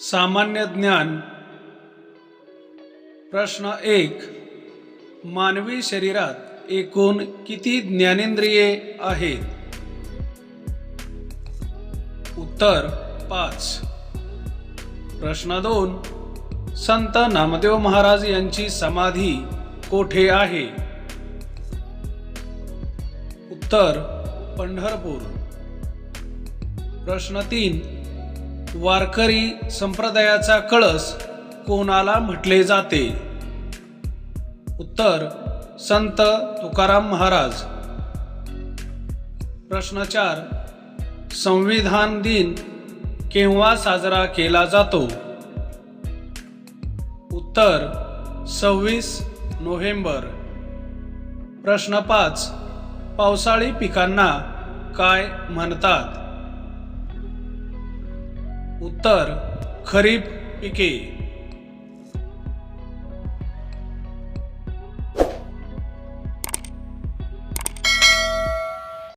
सामान्य ज्ञान. प्रश्न एक. मानवी शरीरात एकूण किती ज्ञानेंद्रिये आहेत? उत्तर पाच. प्रश्न दोन. संत नामदेव महाराज यांची समाधी कोठे आहे? उत्तर पंढरपूर. प्रश्न तीन. वारकरी संप्रदायाचा कळस कोणाला म्हटले जाते? उत्तर संत तुकाराम महाराज. प्रश्न चार संविधान दिन केव्हा साजरा केला जातो? उत्तर सव्वीस नोव्हेंबर. प्रश्न पाच पावसाळी पिकांना काय म्हणतात? उत्तर खरीप पिके.